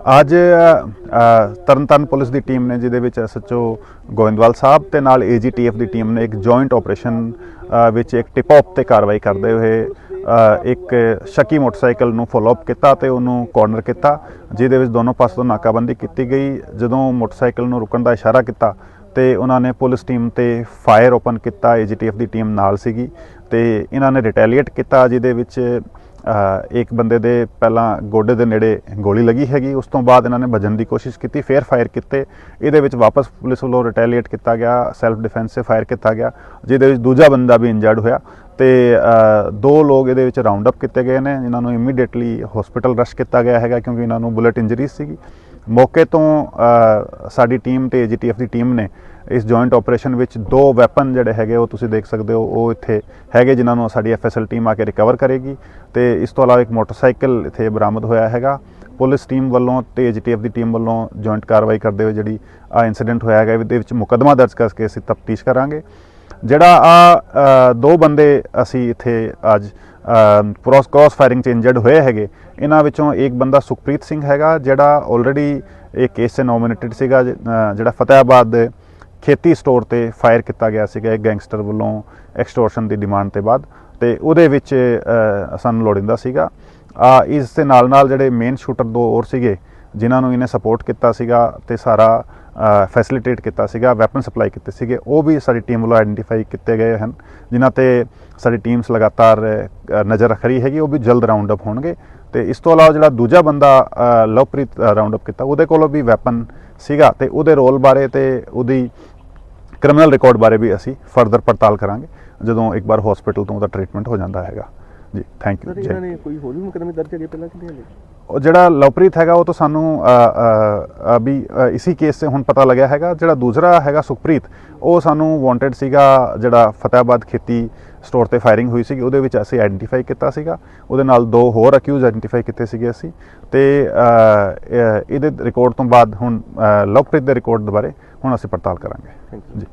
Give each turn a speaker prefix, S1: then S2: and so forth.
S1: ਅੱਜ ਅ, ਅ, ਪੁਲਿਸ ਦੀ ਟੀਮ ਨੇ ਜਿਹਦੇ ਵਿੱਚ ਐਸਐਚਓ ਗੋਇੰਦਵਾਲ ਸਾਹਿਬ ਤੇ ਨਾਲ ਏਜੀਟੀਐਫ ਦੀ ਟੀਮ ਨੇ ਇੱਕ ਜੁਆਇੰਟ ਆਪਰੇਸ਼ਨ ਵਿੱਚ ਇੱਕ ਟਿਪ ਆਫ ਤੇ ਕਾਰਵਾਈ ਕਰਦੇ ਹੋਏ ਇੱਕ ਸ਼ੱਕੀ ਮੋਟਰਸਾਈਕਲ ਨੂੰ ਫੋਲੋ ਅਪ ਕੀਤਾ ਤੇ ਉਹਨੂੰ ਕਾਰਨਰ ਕੀਤਾ ਜਿਹਦੇ ਵਿੱਚ ਦੋਨੋਂ ਪਾਸੇ ਤੋਂ ਨਾਕਾਬੰਦੀ ਕੀਤੀ ਗਈ। ਜਦੋਂ ਮੋਟਰਸਾਈਕਲ ਨੂੰ ਰੁਕਣ ਦਾ ਇਸ਼ਾਰਾ ਕੀਤਾ ਤੇ ਉਹਨਾਂ ਨੇ ਪੁਲਿਸ ਟੀਮ ਤੇ ਫਾਇਰ ਓਪਨ ਕੀਤਾ ਏਜੀਟੀਐਫ ਦੀ ਟੀਮ ਨਾਲ ਸੀਗੀ ਤੇ ਇਹਨਾਂ ਨੇ ਰਿਟੈਲੀਏਟ ਕੀਤਾ ਜਿਹਦੇ ਵਿੱਚ ਇੱਕ ਬੰਦੇ ਦੇ ਪਹਿਲਾਂ ਗੋਡੇ ਦੇ ਨੇੜੇ ਗੋਲੀ ਲੱਗੀ ਹੈਗੀ, ਉਸ ਤੋਂ ਬਾਅਦ ਇਹਨਾਂ ਨੇ ਭੱਜਣ ਦੀ ਕੋਸ਼ਿਸ਼ ਕੀਤੀ, ਫੇਰ ਫਾਇਰ ਕੀਤੇ। ਇਹਦੇ ਵਿੱਚ ਵਾਪਸ ਪੁਲਿਸ ਵੱਲੋਂ ਰਿਟੈਲੀਏਟ ਕੀਤਾ ਗਿਆ ਸੈਲਫ ਡਿਫੈਂਸਿਵ ਫਾਇਰ ਕੀਤਾ ਗਿਆ, ਜਿਹਦੇ ਵਿੱਚ ਦੂਜਾ ਬੰਦਾ ਵੀ ਇੰਜਰਡ ਹੋਇਆ ਤੇ ਦੋ ਲੋਕ ਇਹਦੇ ਵਿੱਚ ਰਾਉਂਡ ਅਪ ਕੀਤੇ ਗਏ ਨੇ, ਜਿਨ੍ਹਾਂ ਨੂੰ ਇਮੀਡੀਏਟਲੀ ਹਸਪੀਟਲ ਰਸ਼ ਕੀਤਾ ਗਿਆ ਹੈਗਾ ਕਿਉਂਕਿ ਇਹਨਾਂ ਨੂੰ ਬੁਲਟ ਇੰਜਰੀਜ਼ ਸੀਗੀ। ਮੌਕੇ ਤੋਂ ਸਾਡੀ ਟੀਮ ਤੇ ਏਜੀਟੀਐਫ ਦੀ ਟੀਮ ਨੇ ਇਸ ਜੁਆਇੰਟ ਆਪਰੇਸ਼ਨ ਵਿੱਚ ਦੋ ਵੈਪਨ ਜਿਹੜੇ ਹੈਗੇ ਉਹ ਤੁਸੀਂ ਦੇਖ ਸਕਦੇ ਹੋ, ਉਹ ਇੱਥੇ ਹੈਗੇ ਜਿਨ੍ਹਾਂ ਨੂੰ ਸਾਡੀ ਐਫਐਸਐਲ ਟੀਮ ਆ ਕੇ ਰਿਕਵਰ ਕਰੇਗੀ ਤੇ ਇਸ ਤੋਂ ਇਲਾਵਾ ਇੱਕ ਮੋਟਰਸਾਈਕਲ ਇੱਥੇ ਬਰਾਮਦ ਹੋਇਆ ਹੈਗਾ। ਪੁਲਿਸ ਟੀਮ ਵੱਲੋਂ ਤੇ ਏਜੀਟੀਐਫ ਦੀ ਟੀਮ ਵੱਲੋਂ ਜੁਆਇੰਟ ਕਾਰਵਾਈ ਕਰਦੇ ਹੋਏ ਜਿਹੜੀ ਆ ਇਨਸੀਡੈਂਟ ਹੋਇਆ ਹੈਗਾ, ਇਹਦੇ ਵਿੱਚ ਮੁਕੱਦਮਾ ਦਰਜ ਕਰਕੇ ਅਸੀਂ ਤਫਤੀਸ਼ ਕਰਾਂਗੇ। ਜਿਹੜਾ ਆ ਦੋ ਬੰਦੇ ਅਸੀਂ ਇੱਥੇ ਅੱਜ ਪ੍ਰੋਸ ਕ੍ਰਾਸ ਫਾਇਰਿੰਗ ਚ ਇੰਜਰਡ ਹੋਏ ਹੈਗੇ। ਇਹਨਾਂ ਵਿੱਚੋਂ ਇੱਕ ਬੰਦਾ ਸੁਖਪ੍ਰੀਤ ਸਿੰਘ ਹੈਗਾ, ਜਿਹੜਾ ਆਲਰੇਡੀ ਇਹ ਕੇਸ 'ਤੇ ਨੋਮੀਨੇਟਡ ਸੀਗਾ ਜਿਹੜਾ ਫਤਿਆਬਾਦ ਦੇ ਖੇਤੀ ਸਟੋਰ ਤੇ ਫਾਇਰ ਕੀਤਾ ਗਿਆ ਸੀਗਾ ਇੱਕ ਗੈਂਗਸਟਰ ਵੱਲੋਂ ਐਕਸਟੋਰਸ਼ਨ ਦੀ ਡਿਮਾਂਡ ਤੇ ਬਾਅਦ। ਤੇ ਉਹਦੇ ਵਿੱਚ ਸਾਨੂੰ ਲੋੜਿੰਦਾ ਸੀਗਾ। ਆ, ਇਸ ਦੇ ਨਾਲ ਨਾਲ ਜਿਹੜੇ ਮੇਨ ਸ਼ੂਟਰ ਦੋ ਹੋਰ ਸੀਗੇ, ਜਿਨ੍ਹਾਂ ਨੂੰ ਇਹਨੇ ਸਪੋਰਟ ਕੀਤਾ ਸੀਗਾ, ਤੇ ਸਾਰਾ ਫੈਸਿਲਿਟੇਟ ਕੀਤਾ ਸੀਗਾ ਵੈਪਨ ਸਪਲਾਈ ਕੀਤੇ ਸੀਗੇ, ਉਹ ਵੀ ਸਾਡੀ ਟੀਮ ਵੱਲੋਂ ਆਇਡੈਂਟੀਫਾਈ ਕੀਤੇ ਗਏ ਹਨ, ਜਿਨ੍ਹਾਂ ਤੇ ਸਾਡੀ ਟੀਮਸ ਲਗਾਤਾਰ ਨਜ਼ਰ ਰੱਖ ਰਹੀ ਹੈਗੀ, ਉਹ ਵੀ ਜਲਦ ਰਾਉਂਡ ਅਪ ਹੋਣਗੇ। ਤੇ ਇਸ ਤੋਂ ਇਲਾਵਾ ਜਿਹੜਾ ਦੂਜਾ ਬੰਦਾ ਲਵਪ੍ਰੀਤ ਰਾਉਂਡ ਅਪ ਕੀਤਾ, ਉਹਦੇ ਕੋਲੋਂ ਵੀ ਵੈਪਨ ਸੀਗਾ ਤੇ ਉਹਦੇ ਰੋਲ ਬਾਰੇ ਤੇ ਉਹਦੀ ਕ੍ਰਿਮੀਨਲ ਰਿਕਾਰਡ ਬਾਰੇ ਵੀ ਅਸੀਂ ਫਰਦਰ ਪੜਤਾਲ ਕਰਾਂਗੇ, ਜਦੋਂ ਇੱਕ ਵਾਰ ਹਸਪੀਟਲ ਤੋਂ ਉਹਦਾ ਟ੍ਰੀਟਮੈਂਟ ਹੋ ਜਾਂਦਾ ਹੈਗਾ। ਜੀ ਥੈਂਕ ਯੂ
S2: ਸਰ ਇਹਨਾਂ ਨੇ ਕੋਈ ਹੋਰ ਵੀ ਮੁਕਦਮੇ ਦਰਜ ਹੈਗੇ ਪਹਿਲਾਂ ਕਿਹਦੇ ਹਲੇ?
S1: ਉਹ ਜਿਹੜਾ ਲਵਪ੍ਰੀਤ ਹੈਗਾ ਉਹ ਤਾਂ ਸਾਨੂੰ ਅਭੀ ਅ, ਇਸੀ ਕੇਸ ਸੇ ਹੁਣ ਪਤਾ ਲੱਗਿਆ ਹੈਗਾ। ਜਿਹੜਾ ਦੂਸਰਾ ਹੈਗਾ ਸੁਖਪ੍ਰੀਤ ਉਹ ਸਾਨੂੰ ਵਾਂਟਡ ਸੀਗਾ ਜਿਹੜਾ ਫਤਿਆਬਾਦ ਖੇਤੀ ਸਟੋਰ ਤੇ ਫਾਇਰਿੰਗ ਹੋਈ ਸੀਗੀ ਉਹਦੇ ਵਿੱਚ ਅਸੀਂ ਆਇਡੈਂਟੀਫਾਈ ਕੀਤਾ ਸੀਗਾ। ਉਹਦੇ ਨਾਲ ਦੋ ਹੋਰ ਅਕਿਊਜ਼ ਆਇਡੈਂਟੀਫਾਈ ਕੀਤੇ ਸੀਗੇ ਅਸੀਂ। ਤੇ ਇਹਦੇ ਰਿਕਾਰਡ ਤੋਂ ਬਾਅਦ ਹੁਣ ਲਵਪ੍ਰੀਤ ਦੇ ਰਿਕਾਰਡ ਬਾਰੇ ਹੁਣ ਅਸੀਂ ਪੜਤਾਲ ਕਰਾਂਗੇ। ਜੀ।